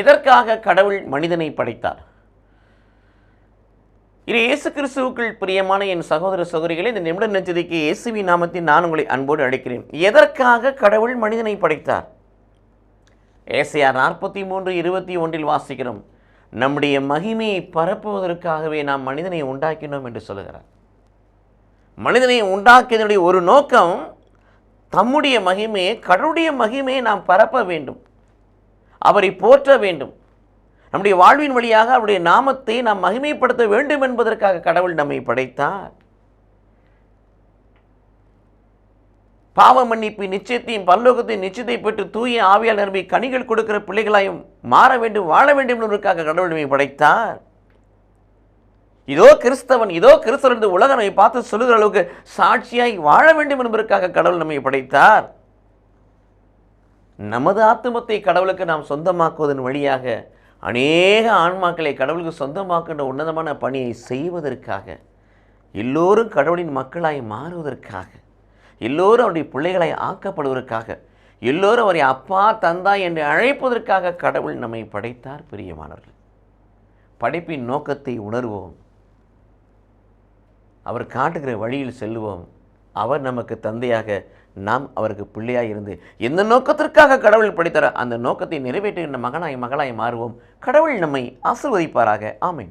எதற்காக கடவுள் மனிதனை படைத்தார்? இது இயேசு கிறிஸ்துவுக்குள் பிரியமான என் சகோதர சகோதரிகளை இந்த நிமிட நெச்சதிக்கு இயேசுவி நாமத்தில் நான் உங்களை அன்போடு அழைக்கிறேன். எதற்காக கடவுள் மனிதனை படைத்தார்? ஏசையார் நாற்பத்தி மூன்று இருபத்தி ஒன்றில் வாசிக்கிறோம். நம்முடைய மகிமையை பரப்புவதற்காகவே நாம் மனிதனை உண்டாக்கினோம் என்று சொல்லுகிறார். மனிதனை உண்டாக்கியதனுடைய ஒரு நோக்கம் தம்முடைய மகிமையை கடவுளுடைய மகிமையை நாம் பரப்ப வேண்டும். அவரை போற்ற வேண்டும். நம்முடைய வாழ்வின் வழியாக அவருடைய நாமத்தை நாம் மகிமைப்படுத்த வேண்டும் என்பதற்காக கடவுள் நம்மை படைத்தார். பாவ மன்னிப்பு நிச்சயத்தையும் பல்லோகத்தின் நிச்சயத்தை பெற்று தூய ஆவியால் நிரம்பி கனிகள் கொடுக்கிற பிள்ளைகளாயும் மாற வேண்டும் வாழ வேண்டும் என்பதற்காக கடவுள் நம்மை படைத்தார். இதோ கிறிஸ்தவன் இதோ கிறிஸ்தவன் என்று உலகம் நம்மை பார்த்து சொல்லுகிற அளவுக்கு சாட்சியாய் வாழ வேண்டும் என்பதற்காக கடவுள் நம்மை படைத்தார். நமது ஆத்துமத்தை கடவுளுக்கு நாம் சொந்தமாக்குவதன் வழியாக அநேக ஆன்மாக்களை கடவுளுக்கு சொந்தமாக்கின்ற உன்னதமான பணியை செய்வதற்காக எல்லோரும் கடவுளின் மக்களாய் மாறுவதற்காக எல்லோரும் அவருடைய பிள்ளைகளாய் ஆக்கப்படுவதற்காக எல்லோரும் அவரை அப்பா தந்தா என்று அழைப்பதற்காக கடவுள் நம்மை படைத்தார் பிரியமானவர்கள். படைப்பின் நோக்கத்தை உணர்வோம். அவர் காட்டுகிற வழியில் செல்வோம். அவர் நமக்கு தந்தையாக நாம் அவருக்கு பிள்ளையாக இருந்து எந்த நோக்கத்திற்காக கடவுள் படைத்தாரோ அந்த நோக்கத்தை நிறைவேற்றுகின்ற மகனாய் மகளாய் மாறுவோம். கடவுள் நம்மை ஆசிர்வதிப்பாராக. ஆமேன்.